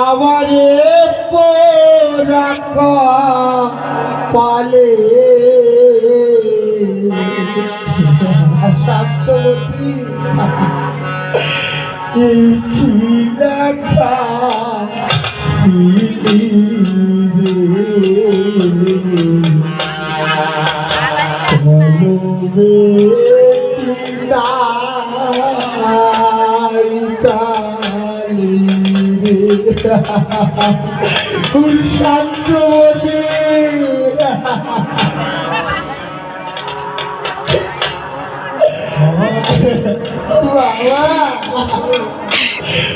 আমারে পোরাক পালে সপ্তমতী এই রে শান্তমতী বাবা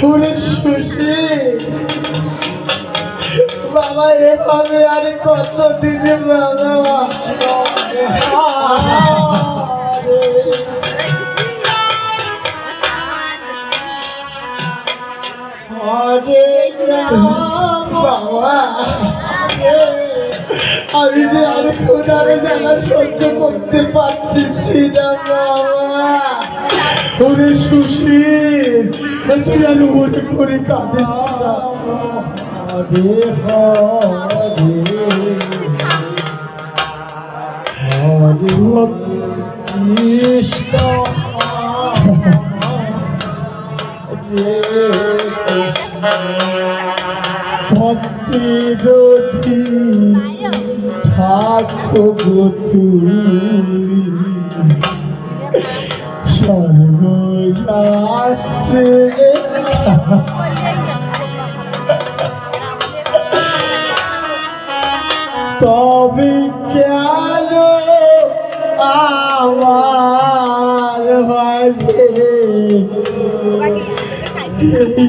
ওরে সুশী বাবা এভাবে আর কত দিনে বাবা? আমি যে আর খোদারে জানা সহ্য করতে পারতেছি না, বাবা। ওরে তুই আর ওরে করে কাঁদিস হরে কৃষ্ণ ভক্তিরথী ঠাকুরী সর্বশাস্ত্রে তবে কেন আমার ভাগে এই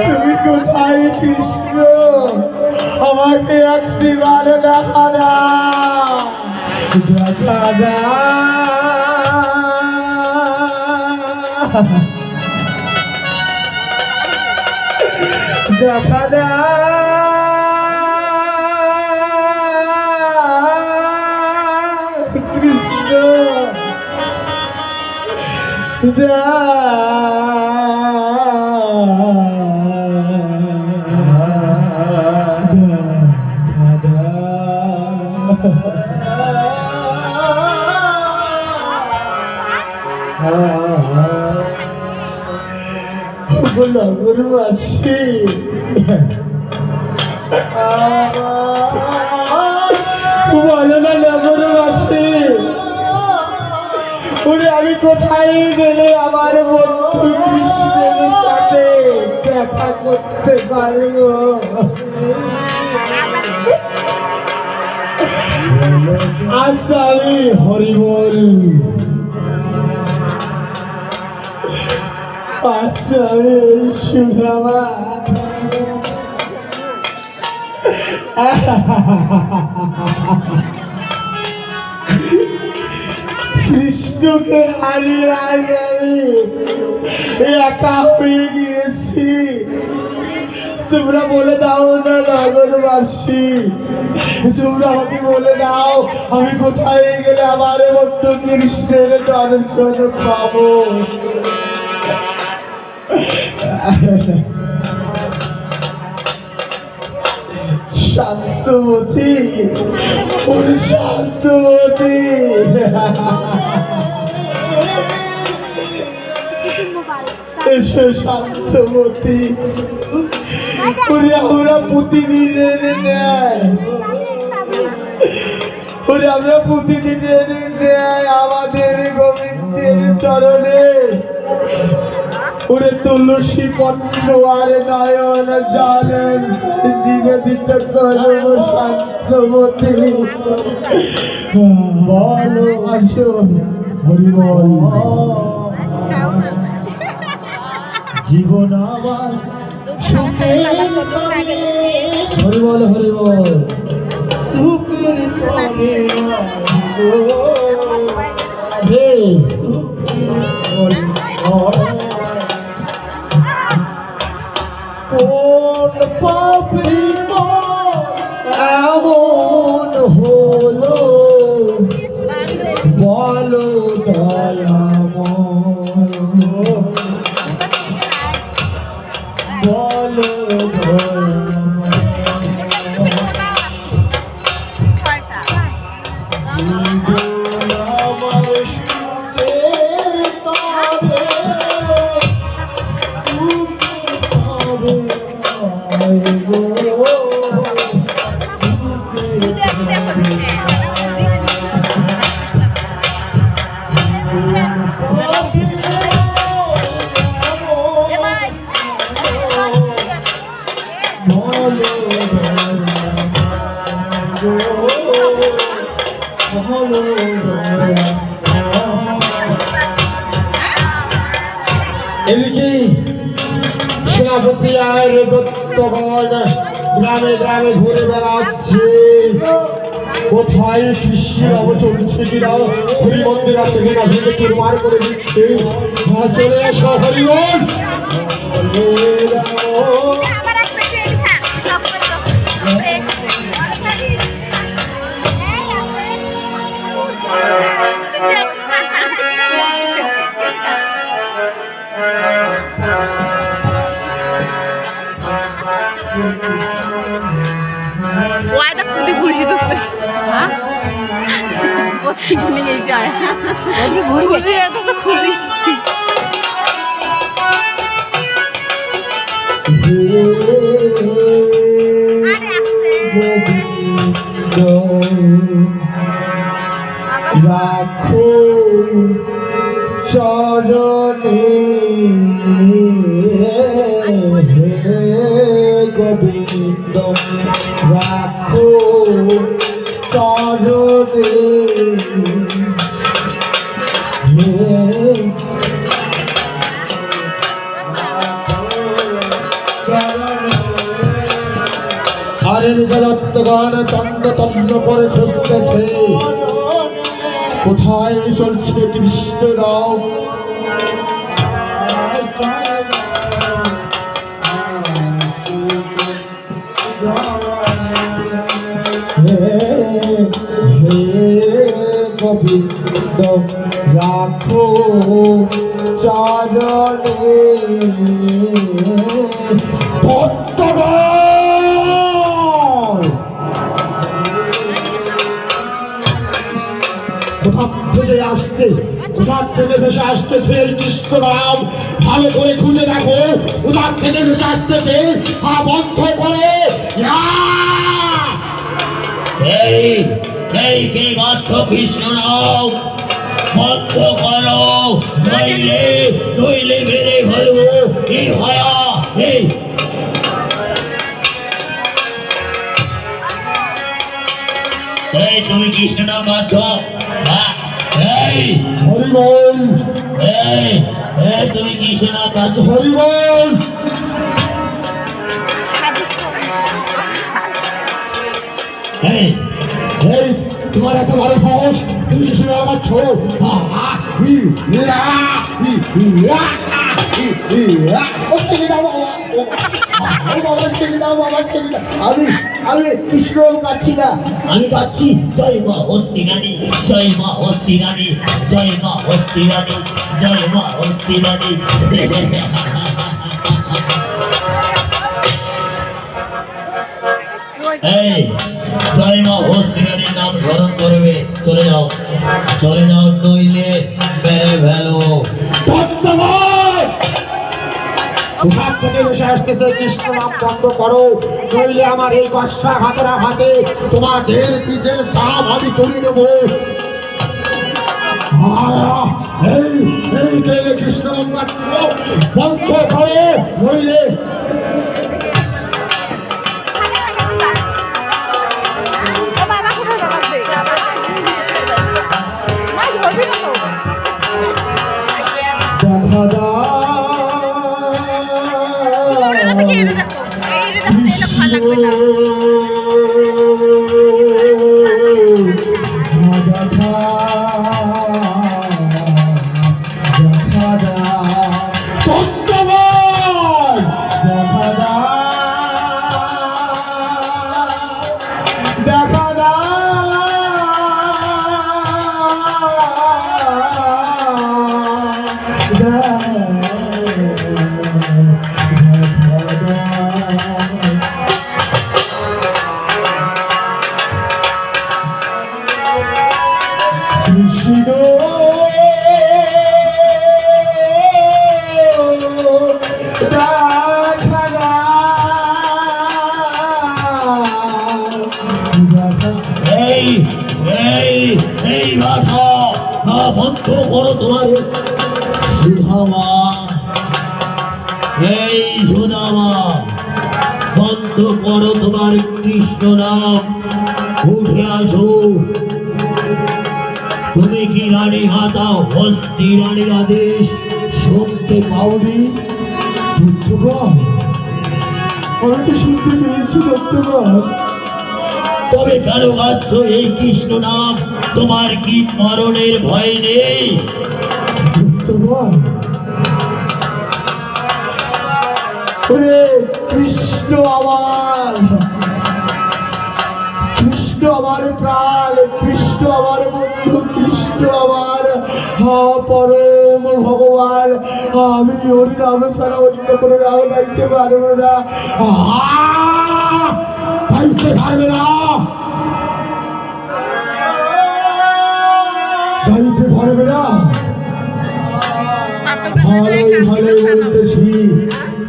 তুমি কোথায় কৃষ্ণ। আমাকে একটি বার দেখা দাও দেখা দাও দেখা দাও কৃষ্ণ নগরবাসী বলো না নগরবাসী ওরে আমি কোথায় গেলে আমার বন্ধু কৃষ্ণের সাথে দেখা করতে পারব আমি হরিবল। আমি সুধামা কৃষ্ণকে হারিয়ে আমি একা হয়ে গিয়েছি। তোমরা বলে দাও না নগরবাসী। তোমরা আমাকে বলে দাও, আমি কোথায় গেলে আমার মতো কৃষ্ণের দর্শন পাবো? শান্তমতী, ওরে শান্তমতী। এসো ওরে আমরা প্রতিদিনের ন্যায়। ওরে আমরা প্রতিদিনের ন্যায় আমাদের গোবিন্দের চরণে। ওরে তুলসী পত্র আর নয়ন জানেন নিবেদিত করব শান্তমতি বলো আসো হরি বল। জীবন আমার হরি বল হরি বল। দুঃখের তরে দত্তগণ গ্রামে গ্রামে ঘুরে বেড়াচ্ছে। কোথায় কৃষ্ণের অব চলছে কিনা হরি মন্দির আছে কিনা ভেঙে চুরমার করে দিচ্ছে। চলে আসো হরিবল। খুশি হয়ে খুশি রাখো চরণে গোবিন্দ রাখো চরণে আরে দত্তগণ তন্ড করে খুঁজতেছে। কোথায় চলছে কৃষ্ণ রাম? হে হে গোবিন্দ। রাখো চরণে। কোথা থেকে আসছে? কোথা থেকে ভেসে আসতেছে কৃষ্ণ নাম ভালো করে খুঁজে দেখো। কোথা থেকে ভেসে আসতেছে? হা বন্ধ করে! এই এই কে গর্থ কৃষ্ণ নাও বন্ধ করো। নইলে নইলে মেরে ফেলব। এই ভয়া এই, তুমি কৃষ্ণ নাম বাধ্য এই, হরিবল। এই তুমি কৃষ্ণ নাম বাধ্য হরিবল। এই এই, তোমার এত বড় সাহস? নাম আমি আমি কৃষ্ণ না আমি গাচ্ছি জয় মা হস্তি রানী। জয় মা হস্তি রানী। জয় মা হস্তি রানী। জয় মা হস্তি রানী। এই জয় মা হস্তি রানীর নাম স্মরণ করবে। চলে যাও। চলে যাও নইলে বসে আসতেছে, কৃষ্ণ নাম বন্ধ করো। নইলে আমার এই কষ্টা হাতেরা হাতে তোমাদের পিঠের চাপ আমি তুলে নেব। এই কৃষ্ণ নাম বন্ধ করে নইলে কৃষ্ণ এই বন্ধ করো তোমার কৃষ্ণ নাম উঠে আসো। তুমি কি রানী হস্তি রানীর আদেশ শুনতে পাওনি? দত্তগণ তো শুনতে পেয়েছি দত্তগণ তবে কেন গাচ্ছ এই কৃষ্ণ নাম? তোমার কি মরণের ভয় নেই? দত্তগণ ওরে কৃষ্ণ আমার। কৃষ্ণ আমার প্রাণ কৃষ্ণ আমার বন্ধু কৃষ্ণ আমার। পরম ভগবান আমি ওর নাম ছাড়া অন্য কোনো নাম গাইতে পারব না! গাইতে পারবে না। গাইতে পারবে না। ভালোই ভালোই বলতেছি।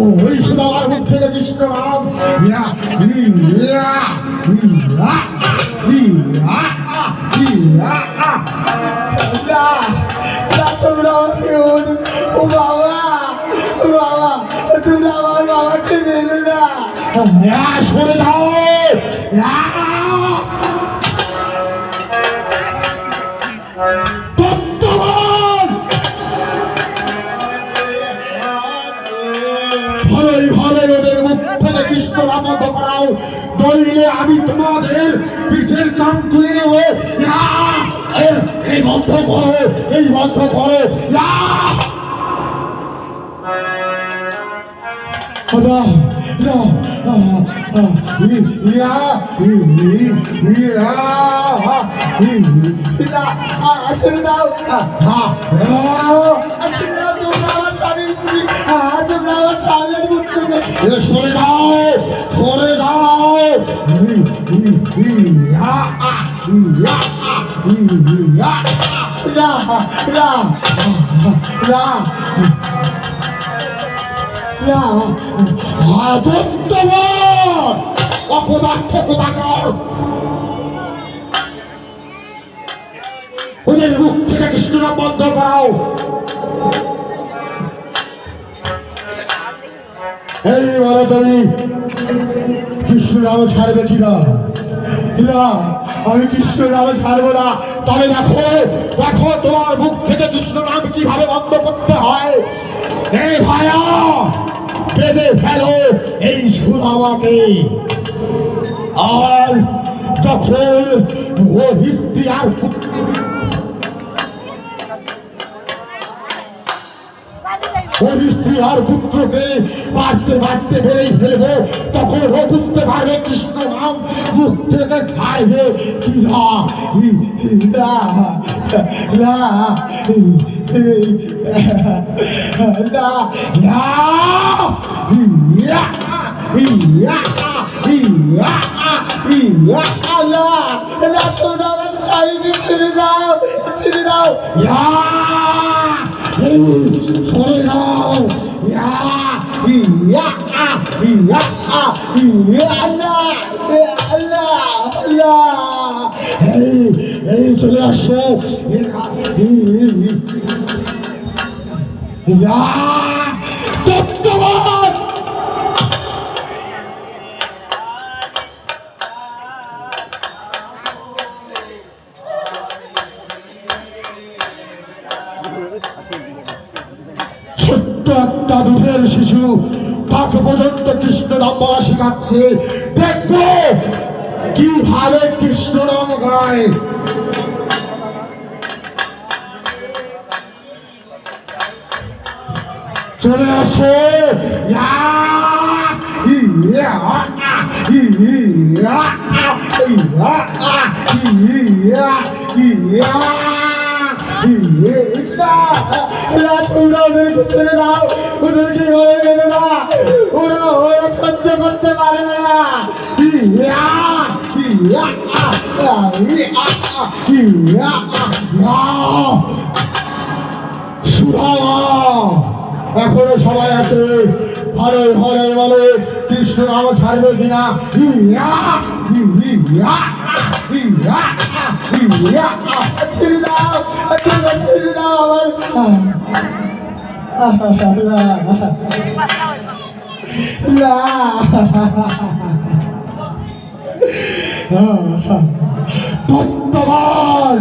ওই আমার মুখ থেকে কৃষ্ণ নাম ইয়া, ইয়া, ইয়া, ইয়া, ইয়া, ইয়া। ও বাবা ও বাবা তোমরা আমার বাবাকে মেরো না ইয়া, সরে যাও নামত করাও নইলে আমি তোমাদের পিঠের চান তুলে নেব এই বন্ধ করো এই বন্ধ করো ইয়া! ইয়া, ইয়া, ইয়া, ইয়া, পুত্র এ, সরে যাও সরে যাও ইয়া, ইয়া, ইয়া, ইয়া, ইয়া, ইয়া, ইয়া, আদত্তবন অপদার্থ কৃষ্ণনাম বন্ধ করাও এই বলো তুমি কৃষ্ণ নাম ছাড়বে কিনা? আমি কৃষ্ণ নাম ছাড়বো না। তবে দেখো দেখো তোমার মুখ থেকে কৃষ্ণ নাম কীভাবে বন্ধ করতে হয়। এই ভায়া, বেঁধে ফেলো এই সুধামাকে আর যখন আর ওর স্ত্রী আর পুত্রকে মারতে মারতে বেড়েই ফেলব তখন ও বুঝতে পারবে কৃষ্ণ নাম মুখ থেকে ছাড়বে কি না না না না না ইয়া ইয়া ইয়া ইয়া দাও ছেড়ে দাও ইয়া সরে যাও ইয়া ইয়া ইয়া ইয়া আল্লাহ আল্লাহ আল্লাহ এই এই চলে শিশু তাকে পর্যন্ত কৃষ্ণ বলা শেখাচ্ছে দেখো কীভাবে কৃষ্ণ নাম গায়। চলে আসে। ইয়া, ইয়া, ইয়া, ইয়া, করতে পারে না এখনও সবাই আছে হরে হরে বলে কৃষ্ণ নাম ছাড়বে কিনা ইয়া, ইয়া, ইয়া, ইয়া, ছেড়ে দাও তোমরা ছেড়ে দাও আমার দত্তবান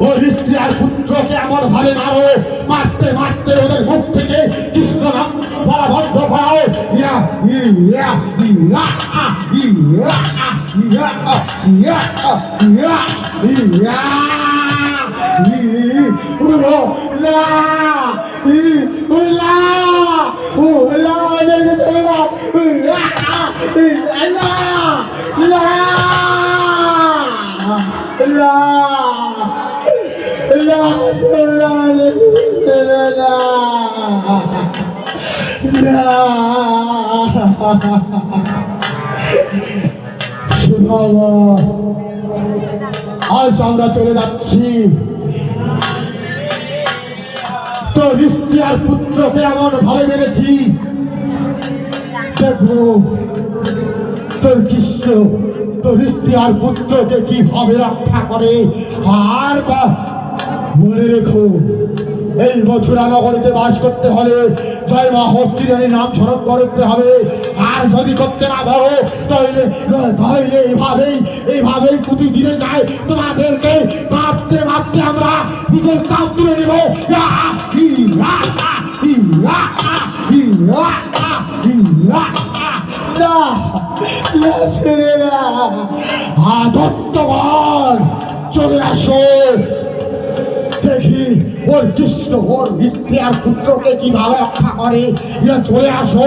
ওর স্ত্রী আর পুত্রকে এমন ভাবে মারো মারতে মারতে ওদের মুখ থেকে কৃষ্ণ নাম বলা বন্ধ করো ইয়া ইয়া ইয়া ইয়া ইয়া ইয়া ইয়া ইয়া উলো, লা, ই, উলা, উলা, ওদেরকে ছেড়ে দাও, উলা, আজ আমরা চলে যাচ্ছি। তোর স্ত্রী আর পুত্রকে এমন ভাবে মেরেছি। দেখো, তোর কৃষ্ণ, তোর আর পুত্রকে কীভাবে রক্ষা করে? আর মনে রেখো। এই মথুরা নগরীতে বাস করতে হলে জয় মা হস্তিরানীর নাম স্মরণ করতে হবে। আর যদি করতে না পারো তাহলে তাহলে এইভাবেই এইভাবেই প্রতিদিনের গায়ে তোমাদেরকে ভাবতে ভাবতে আমরা নিজের চাপ তুলে নেব। ইয়া, কৃষ্ণ হোর স্ত্রী আর পুত্রকে কীভাবে রক্ষা করে? চলে আসো।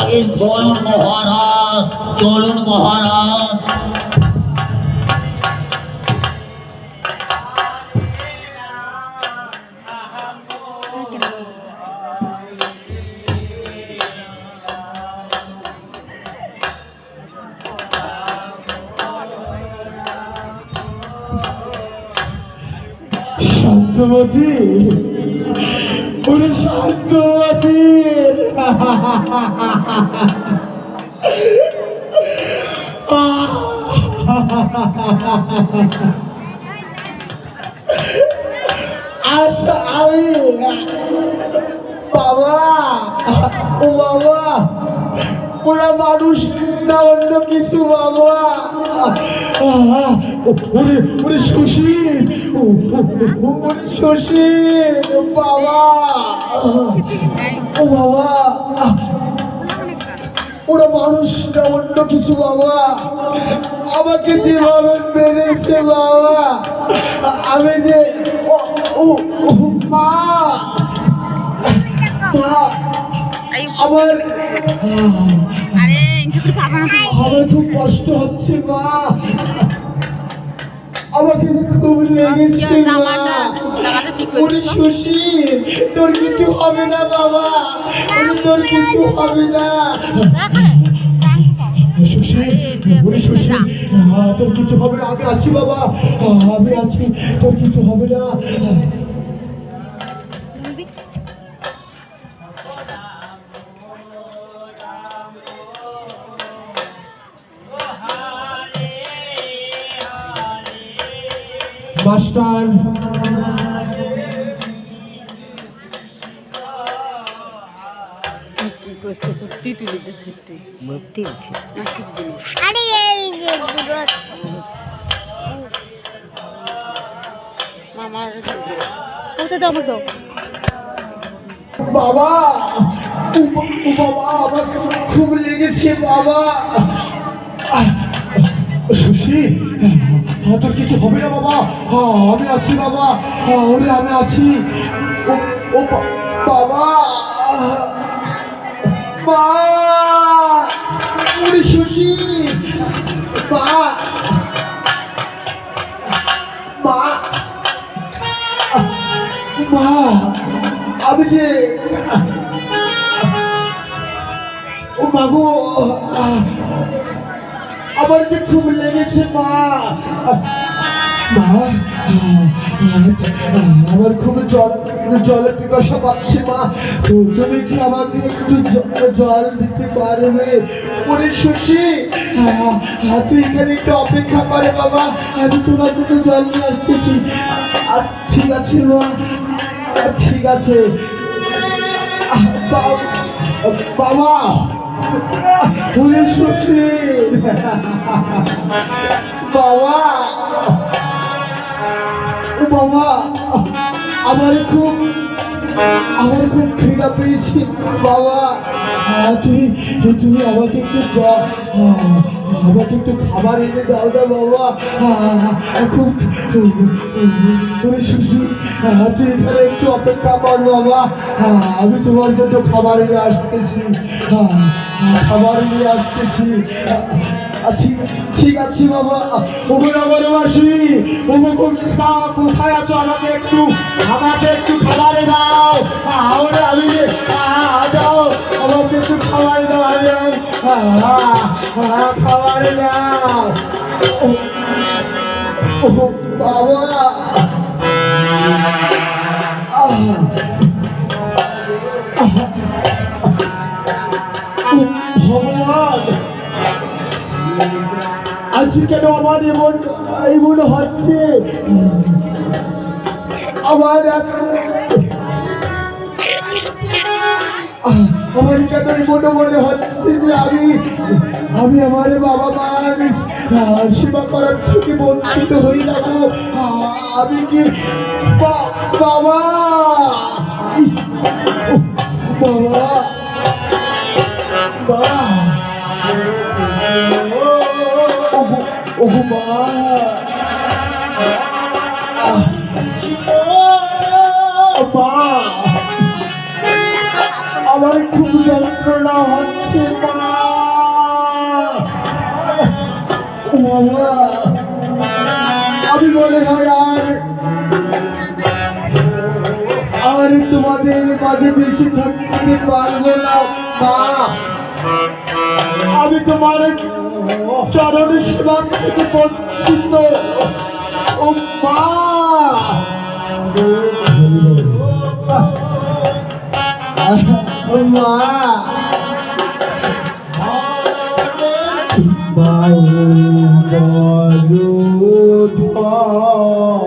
আগে চলুন মহারাজ চলুন মহারাজ। ওরে শান্তমতি আচ্ছা আমি বাবা, ও বাবা, ওরা মানুষ না অন্য কিছু বাবা। ওরে সুশীল সুশীল বাবা। ও বাবা। ওরা মানুষ না অন্য কিছু বাবা। আমাকে যেভাবে মেরেছে বাবা আমি যে ও মা। আমার আমার খুব কষ্ট হচ্ছে মা। আমাকে খুব লেগেছে ওরে সুশীল তোর কিছু হবে না বাবা। ওরে তোর কিছু হবে না। সুশীল ওরে সুশীল আহ, তোর কিছু হবে না। আমি আছি বাবা। আমি আছি। তোর কিছু হবে না। দাও বাবা বাবা আমার খুব লেগেছে বাবা। সুশি তোর কিছু হবে না বাবা। আমি আছি বাবা। ওরে, আমি আছি। ও বাবা। মা ওরে সুশি মা মা মা, আমি যে, ও মাগো আমার যে খুব লেগেছে, মা। আমার খুব জল জলের পিপাসা পাচ্ছে, মা। তুমি কি আমাকে একটু জল দিতে পারবে? ওরে সুশি তুই এখানে একটু অপেক্ষা করে, বাবা। আমি তোমার জন্য জল নিয়ে আসতেছি। ঠিক আছে, মা। ঠিক আছে। বাবা। বাবা। ও বাবা আমার খুব আমার খুব খিদা পেয়েছি। বাবা। তুমি তুমি আমাকে একটু আমাকে একটু খাবার এনে দাও না বাবা। খুব সুশীল তুই এখানে একটু অপেক্ষা কর বাবা। আমি তোমার জন্য খাবার এনে আসতেছি। খাবার নিয়ে আসতেছি। ঠিক ঠিক আছে বাবা। ওগো আমার মাসি ওগো কোথায় আছো? আমাকে একটু আমাকে একটু খাবারে দাও। আরে আমি দাও আমাকে একটু খাবারে দাও খাবারে দাও। বাবা। আজকে কেন আমার এমন এমন হচ্ছে। আমার আমার কেন এমন মনে হচ্ছে যে আমি আমি আমার বাবা মা সেবা করার থেকে বঞ্চিত হয়ে যাব। আমি কি বাবা? বাবা। বাবা ওগো মা আমার খুব যন্ত্রণা হচ্ছে মা। আমি মনে হয় আর আর তোমাদের মাঝে বেঁচে থাকতে পারব না। মা আমি তোমার চরণ সেবা থেকে বঞ্চিত। ও মা মা বলো ধর।